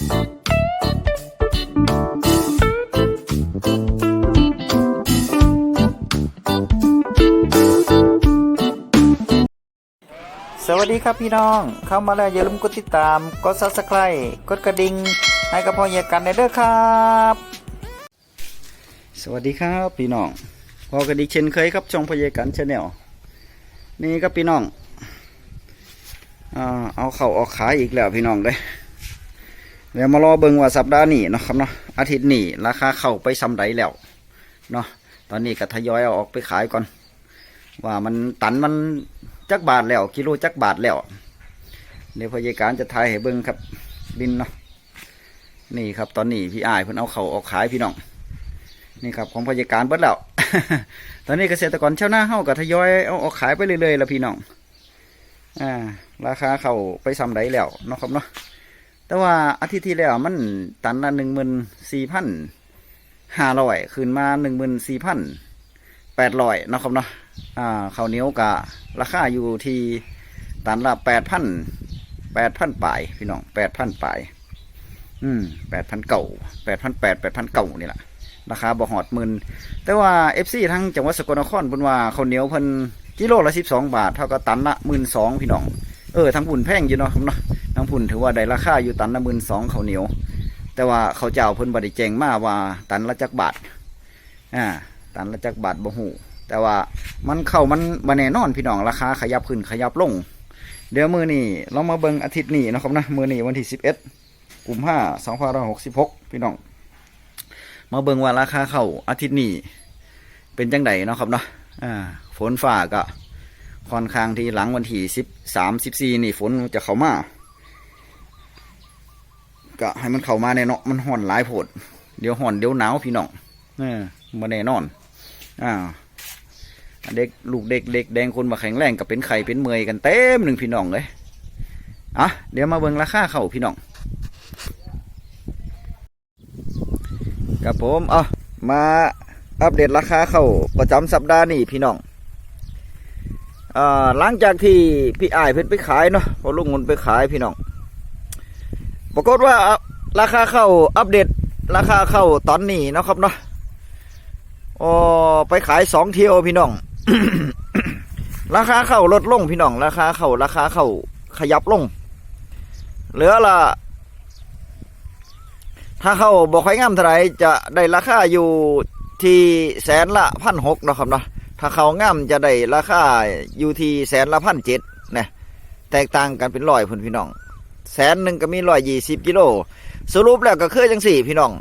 สวัสดีครับพี่น้อง เข้ามาแล้วอย่าลืมกดติดตาม กด subscribe กดกระดิ่งให้กับพ่อเยกันในเด้อครับ สวัสดีครับพี่น้องพอกันดีกเช่นเคยครับช่องพ่อเยกันชาแนลนี่ครับพี่น้องเอาเข่าออกขายอีกแล้วพี่น้องเลย เดี๋ยวมารอเบิ่งว่าสัปดาห์นี้เนาะครับเนาะอาทิตย์นี้ราคาเข่าไปซ้ำใดแล้วเนาะตอนนี้ก็ทยอยเอาออกไปขายก่อน ว่ามันตันมันจักบาทแล้วกิโลจักบาทแล้วเดี๋ยวพยาการจะทายให้เบิ่งครับบินเนาะนี่ครับตอนนี้พี่อายเพิ่นเอาเขาออกขายพี่น้องนี่ครับของพยาการเบิดแล้ว ตอนนี้เกษตรกรชาวนาเฮาก็ทยอยเอาออกขายไปเรื่อยๆแล้วพี่น้องอ่าราคาเขาไปซ้ำไดแล้วเนาะครับเนาะ แต่ว่าอาทิตย์ที่แล้วมันตันละหนึ่งหมื่นสี่พันห้าร้อยคืนมาหนึ่งหมื่นสี่พันแปดร้อยนะครับเนาะอ่าข้าวเหนียวกะราคาอยู่ที่ตันละแปดพันแปดพันปลายพี่น้องแปดพันปลายอืมแปดพันเก่าแปดพันแปดแปดพันเก่านี่แหละราคาบ่หอดหมื่นแต่ว่าเอฟซีทั้งจังหวัดสกลนครเพิ่นว่าข้าวเหนียวเพิ่นกิโลละสิบสองบาทเท่ากับตันละหมื่นสองพี่น้องเออทั้งพุ่นแพงอยู่เนาะครับเนาะ ทั้งพุ่นถือว่าได้ราคาอยู่ตันละหมื่นสองเขาเหนียว แต่ว่าเขาเจ้าเพิ่นบ่ได้แจงมาว่าตันละจักบาทอ่าตันละจักบาทบ่ฮู้แต่ว่ามันเข้ามันมาแน่นอนพี่น้องราคาขยับขึ้นขยับลง เดี๋ยวมือนี่เรามาเบิ่งอาทิตย์นี้นะครับนะมือนี่วันที่สิบเอ็ดกุมภาสองพันร้อยหกสิบหกพี่น้อง มาเบิ่งว่าราคาเข้าอาทิตย์นี้เป็นจังไดนะครับเนาะอ่าฝนฟ้าก็ค่อนข้างที่หลังวันที่สิบสามสิบสี่นี่ฝนจะเข้ามา ก็ให้มันเข้ามาแน่เนาะมันห่อนหลายโพดเดี๋ยวห่อนเดี๋ยวหนาวพี่น้องเออมาแน่นอนอ่าเด็กลูกเด็กเด็กแดงคนมาแข็งแรงกับเป็นไข่เป็นเมอยกันเต็มหนึ่งพี่น้องเลยอะเดี๋ยวมาเบิ่งราคาเข่าพี่น้องกับผมเอามาอัปเดตราคาเข่าประจำสัปดาห์นี้พี่น้องอ่าหลังจากที่พี่อ้ายเพิ่นไปขายเนาะพอลุงเงินไปขายพี่น้อง ปรากฏว่าราคาเข้าอัปเดตราคาเข้าตอนนี้นะครับเนาะอ๋อไปขายสองเที่ยวพี่น้อง ราคาเข้าลดลงพี่น้อง ราคาเข้าราคาเข้าขยับลง เหลือละถ้าเข้าบอกค่งามเท่าไรจะได้ราคาอยู่ที่แสนละพันหกนะครับเนาะถ้าเขางามจะได้ราคาอยู่ที่แสนละพันเจ็ดนะแตกต่างกันเป็นร้อยพุ่นพี่น้อง แสนหนึ่งก็มีร้อยยี่สิบกิโล สรุปแล้วก็คือจังสี่ พี่น้อง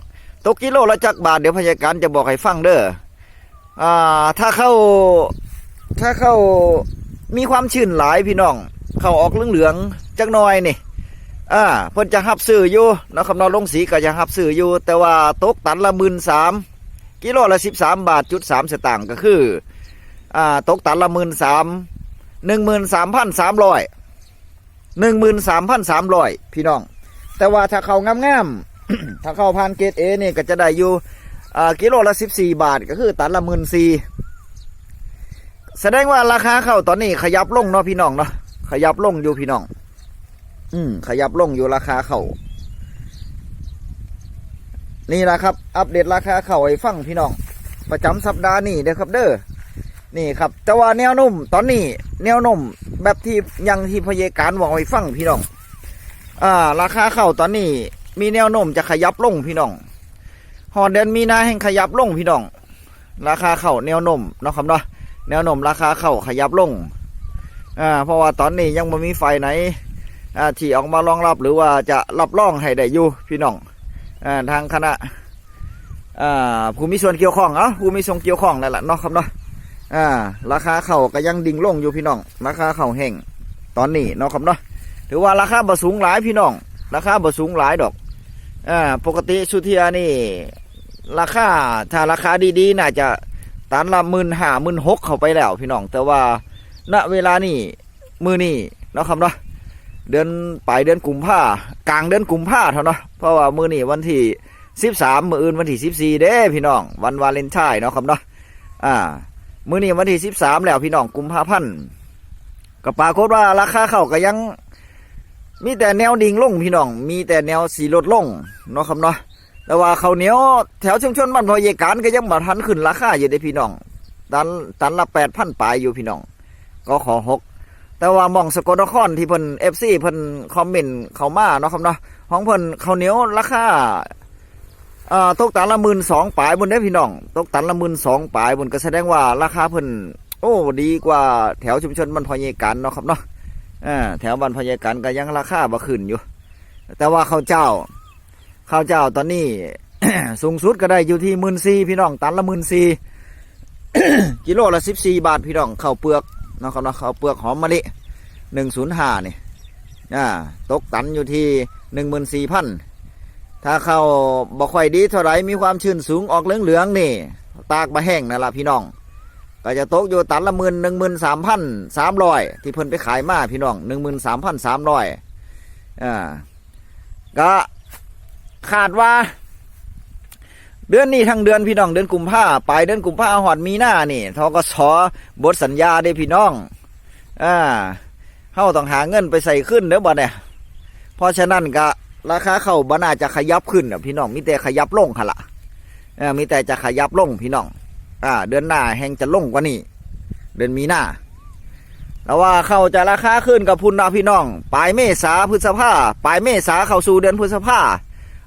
ตกกิโลละจักบาทเดี๋ยวพยาการจะบอกให้ฟังเด้ออ่าถ้าเข้าถ้าเข้ามีความชื้นหลายพี่น้อง เข้าออกเหลืองๆจักน่อยนี่อ่าเพิ่นจะหับซื้ออยู่นะครับนอลงสีก็จะหับซื้ออยู่ แต่ว่าตกตันละหมื่นสามกิโลละสิบสามบาทจุดสามสตางค์ก็คืออ่าตกตันละหมื่นสามหนึ่งหมื่นสามพันสามร้อย หนึ่งหมื่นสามพันสามร้อยพี่น้อง แต่ว่าถ้าเขางามๆ ถ้าเข้าพันเกตเอนี่ก็จะได้อยู่กิโลละสิบสี่บาทก็คือตันละหมื่นสี่แสดงว่าราคาเข้าตอนนี้ขยับลงเนาะพี่น้องเนาะขยับลงอยู่พี่น้อง อืมขยับลงอยู่ราคาเข้านี่แหละครับ อัปเดตราคาเข้าให้ฟังพี่น้อง ประจำสัปดาห์นี้เด้อครับเด้อนี่ครับแต่ว่าแนวนุ่มตอนนี้ แนวนุ่ม แบบที่ยังที่พยาการบอกให้ฟังพี่น้องอ่าราคาเข้าตอนนี้ มีแนวโน้มจะขยับลงพี่น้องหอดเดือนมีนาแห่งขยับลงพี่น้อง ราคาเข้าแนวโน้มเนาะครับเนาะแนวโน้มราคาเข้าขยับลงอ่าเพราะว่าตอนนี้ยังไม่มีไฟไหนอ่าที่ออกมารองรับหรือว่าจะรับรองให้ได้อยู่พี่น้องอ่าทางคณะอ่าผู้มีส่วนเกี่ยวข้องเอ้าผู้มีส่วนเกี่ยวข้องนั่นแหละเนาะครับเนาะ อ่า ราคาเข้าก็ยังดิ่งลงอยู่พี่น้อง ราคาเข้าแห้งตอนนี้เนาะครับเนาะถือว่าราคาบ่สูงหลายพี่น้อง ราคาบ่สูงหลายดอกอ่าปกติสุเทียนี่ ราคาถ้าราคาดีๆ น่าจะตันละหมื่นห้าหมื่นหกเข้าไปแล้วพี่น้อง แต่ว่าณเวลานี่มือนี่เนาะครับเนาะเดือนปลายเดือนกุมภากลางเดือนกุมภาเท่าเนาะเพราะว่ามือนี่วันที่สิบสามมืออื่นวันที่สิบสี่เด้พี่น้อง วันวาเลนไทน์เนาะครับเนาะอ่า มือนี่วันที่สิบสามแล้วพี่น้องกุมภาพันธ์ก็ปรากฏว่าราคาเข้าก็ยัง มีแต่แนวดิ่งลงพี่น้อง มีแต่แนวสีลดลงเนาะครับเนาะแต่ว่าเขาเหนียวแถวชุมชนบ้านพอเยการก็ยังมาทันขึ้นราคาอยู่เด้พี่น้องตันตันละแปดพันปลายอยู่พี่น้อง ก็ขอหกแต่ว่ามองสกลนครที่เพิ่นเอฟซีเพิ่นคอมเมนต์เขามาเนาะครับเนาะของเพิ่นเขาเหนียวราคา อ่าตกตันละหมื่นสองปลายบนได้อพี่น้องตกตันละหมื่นสองปลายบนก็แสดงว่าราคาเพิ่นโอ้ดีกว่าแถวชุมชนบ้านพอเยการเนาะครับเนาะอ่าแถวบ้านพอเยการก็ยังราคาบ่ขึ้นอยู่ แต่ว่าข้าวเจ้าข้าวเจ้าตอนนี้สูงสุดก็ได้อยู่ที่หมื่นสี่พี่น้องตันละหมื่นสี่กิโลละสิบสี่บาทพี่น้องข้าวเปลือกเนาะครับเนาะข้าวเปลือกหอมมะลิหนึ่งศูนย์ห้านี่อ่าตกตันอยู่ที่หนึ่งหมื่นสี่พัน ถ้าเข้าบ่ค่อยดีเท่าไรมีความชื้นสูงออกเหลืองๆนี่ ตากมาแห้งนั่นละพี่น้อง ก็จะตกอยู่ตันละหมื่นหนึ่งหมื่นสามพันสามร้อยที่เพิ่นไปขายมาพี่น้องหนึ่งหมื่นสามพันสามร้อยอ่าก็คาดว่า เดือนนี้ทั้งเดือนพี่น้องเดือนกุมภาปลายเดือนกุมภาหอดมีหน้านี่ทกสบทสัญญาเด้พี่น้องอ่าเฮาต้องหาเงินไปใส่ขึ้นเด้อบ่เนี่ยเพราะฉะนั้นก็ ราคาเข้าวบ่น่าจะขยับขึ้นพี่น้องมีแต่ขยับลงค่ะละมีแต่จะขยับลงพี่น้องอ่า เดือนหน้าแห่งจะลงกว่านี้เดือนมีหน้าแล้วว่าเข้าจะราคาขึ้นกับพุ่นนะพี่น้อง ปลายเมษาพฤษภาปลายเมษาเข้าสู่เดือนพฤษภา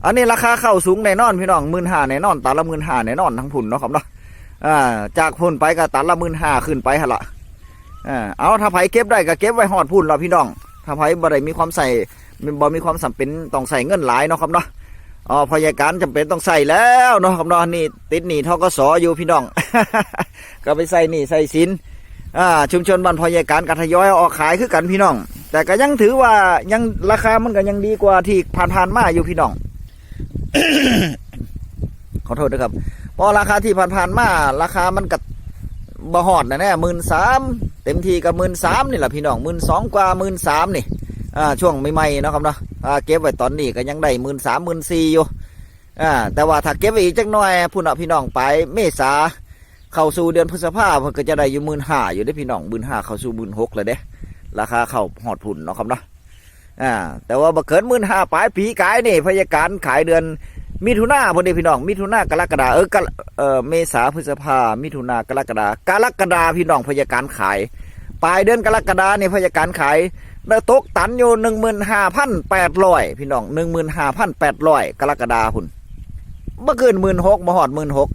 อันนี้ราคาเข้าสูงแน่นอนพี่น้องมื่นห้าแน่นอนตันละมื่นห้าแน่นอนทั้งพุ่นเนาะครับเนาะอ่าจากพุ่นไปก็ตันละมื่นห้าขึ้นไปหนละอ่าเอาถ้าไผเก็บได้ก็เก็บไว้หอดพุ่นเราพี่น้องถ้าไผบ่ได้มีความใส่ บ่มีความจำเป็นต้องใส่เงินหลายเนาะครับเนาะอ๋อพยาการจำเป็นต้องใส่แล้วเนาะครับเนาะนี่ติดหนี้ทกสอยู่พี่น้อง ก็ไปใส่หนี้ใส่สินอ่าชุมชนบ้านพยาการกัทยอยออกขายคือกันพี่น้อง แต่ก็ยังถือว่ายังราคามันก็ยังดีกว่าที่ผ่านๆมาอยู่พี่น้องขอโทษนะครับเพราะราคาที่ผ่านๆมาราคามันกับบหอดนะแน่หมื่นสามเต็มทีกับหมื่นสามนี่แหละพี่น้องหมื่นสองกว่าหมื่นสามนี่ อ่าช่วงใหม่ๆเนาะครับเนาะอ่าเก็บไว้ตอนนี้ก็ยังได้หมื่นสามหมื่นสี่อยู่อ่าแต่ว่าถ้าเก็บไว้อีกจักหน่อยพุ่นเอาพี่น้องไปเมษาเข้าสู่เดือนพฤษภาเพิ่นก็จะได้อยู่หมื่นห้าอยู่ได้พี่น้องหมื่นห้าเข้าสู่หมื่นหกเลยเด้ราคาเข้าหอดพุ่นเนาะครับเนาะอ่าแต่ว่าบัเกินหมื่นห้าปลายปีกายนี่พยาการขายเดือนมิถุนาพอดีพี่น้อง มิถุนากรกฎาเออกเออเมษาพฤษภา มิถุนากรกฎากรกฎาพี่น้องพยาการขาย ปลายเดือนกรกฎาเนี่ยพยาการขาย ตกตันอยู่หนึ่งหมื่นห้าพันแปดร้อยพี่น้องหนึ่งหมื่นห้าพันแปดร้อยกรกฎาพุ่นบ่เกินหมื่นหกบ่หอดหมื่นหก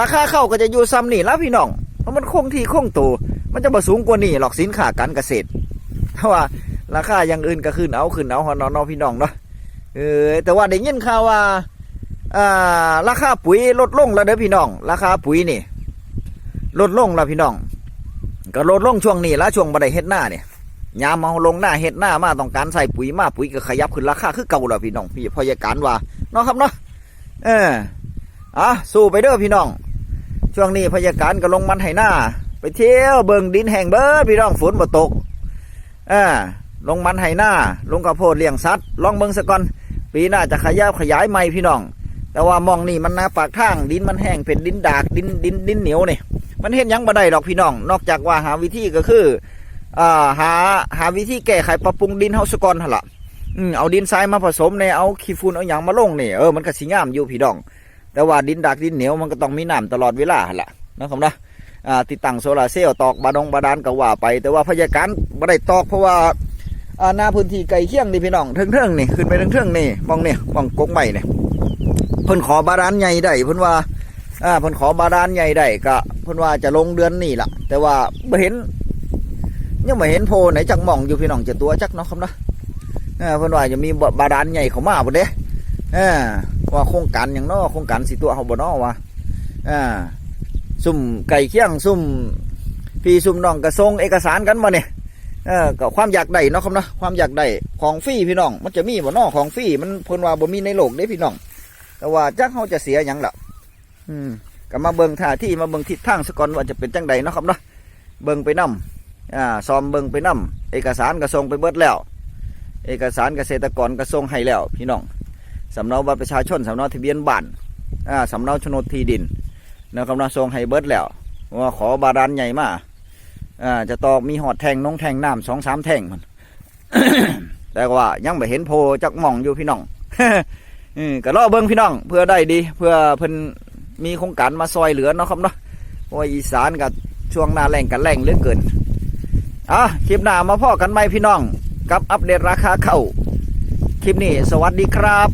ราคาเข้าก็จะอยู่ซ้ำนี่แล้วพี่น้องเพราะมันคงที่คงตัวมันจะบ่สูงกว่านี่หรอกสินค้าการเกษตรเพราะว่าราคาอย่างอื่นก็ขึ้นเอาขึ้นเอาหอนอนอพี่น้องเนาะเออแต่ว่าได้ยินข่าวว่าอ่าราคาปุ๋ยลดลงแล้วเด้อพี่น้อง ราคาปุ๋ยนี่ ลดลงแล้วพี่น้อง ก็ลดลงช่วงนี้ละช่วงบันไดเฮ็ดหน้าเนี่ย ยามเมาลงหน้าเฮ็ดหน้ามาต้องการใส่ปุ๋ยมาปุ๋ยก็ขยับขึ้นราคาคือเก่าแล้วพี่น้องพี่พยาการว่าเนาะครับเนาะเอออะสู้ไปเด้อพี่น้อง ช่วงนี้พยาการก็ลงมันให้หน้า ไปเที่ยวเบิงดินแห้งเบิดพี่น้องฝนบ่ตกเอ่าลงมันไห้หน้าลงกระโพดเลี้ยงสัตว์ลองเบิงสะก่อนปีหน้าจะขยับขยายใหม่พี่น้อง แต่ว่ามองนี่มันนาปากทางดินมันแห้งเป็นดินดากดินดินดินเหนียวนี่มันเห็นยังบ่ได้ดอกพี่น้อง นอกจากว่าหาวิธีก็คือ อ่าหาหาวิธีแก้ไขปรับปรุงดินเฮาสก่อนหั่นล่ะอืมเอาดินทรายมาผสมในเอาขี้ฝุ่นเอาหยังมาลงนี่เออมันก็สิงามอยู่พี่น้อง แต่ว่าดินดากดินเหนียวมันก็ต้องมีน้ำตลอดเวลาหั่นล่ะนะครับนะอ่าติดตั้งโซลาร์เซลล์ตอกบาดงบาดาลก็ว่าไป แต่ว่าพยาการบ่ได้ตอกเพราะว่าอ่าหน้าพื้นที่ไกลเคียงนี่พี่น้องเทิงๆนี่ขึ้นไปเทิงๆนี่มองนี่มองกกใหม่นี่เพิ่นขอบาดาลใหญ่ได้เพิ่นว่าอ่าเพิ่นขอบาดาลใหญ่ได้ก็เพิ่นว่าจะลงเดือนนี้ล่ะ แต่ว่าบ่เห็น ยังไม่เห็นโพไหนจักมองอยู่พี่น้องจะตัวจักเนาะครับนะเอ่าเพิ่นว่าจะมีบาดาลใหญ่เขามาบ่เด้อ่าว่าโครงการหยังเนาะโครงการสิตัวเฮาบ่เนาะว่าอ่าซุ่มไก่เคียงซุ่มพี่ซุ่มน้องกระทรงเอกสารกันมาเนี่ยเออก็ความอยากได้เนาะครับเนาะความอยากได้ของฟรีพี่น้อง มันจะมีบ่นอของฟรีมันเพิ่นว่าบ่มีในโลกเด้พี่น้อง แต่ว่าจักเขาจะเสียหยังล่ะอืมก็มาเบิ่งท่าที่มาเบิ่งทิศทางสก่อนว่าจะเป็นจังใดเนาะครับเนาะเบิ่งไปนํ อ่าซอมเบิ่งไปนำ เอกสารกระทรงไปเบิดแล้ว เอกสารเกษตรกรกระทรงให้แล้ว พี่น้องสำเนาบัตรประชาชนสำเนาทะเบียนบ้านสำเนาโฉนดที่ดินนะครับนะทรงให้เบิดแล้วว่าขอบารันใหญ่มาอ่าจะตอกมีหอดแทงน้องแทงน้ำสองสามแทงมันแต่ว่ายังไม่เห็นโพจักมองอยู่พี่น้องก็รอเบิ้งพี่น้อง เพื่อได้ดี เพื่อเพิ่นมีโครงการมาซอยเหลือเนาะครับเนาะว่ายอีสานกับช่วงหน้าแรงกันแรงเหลือเกิน อะคลิปหน้ามาพ่อกันไหมพี่น้อง กับอัปเดตราคาเข้า คลิปนี้ สวัสดีครับ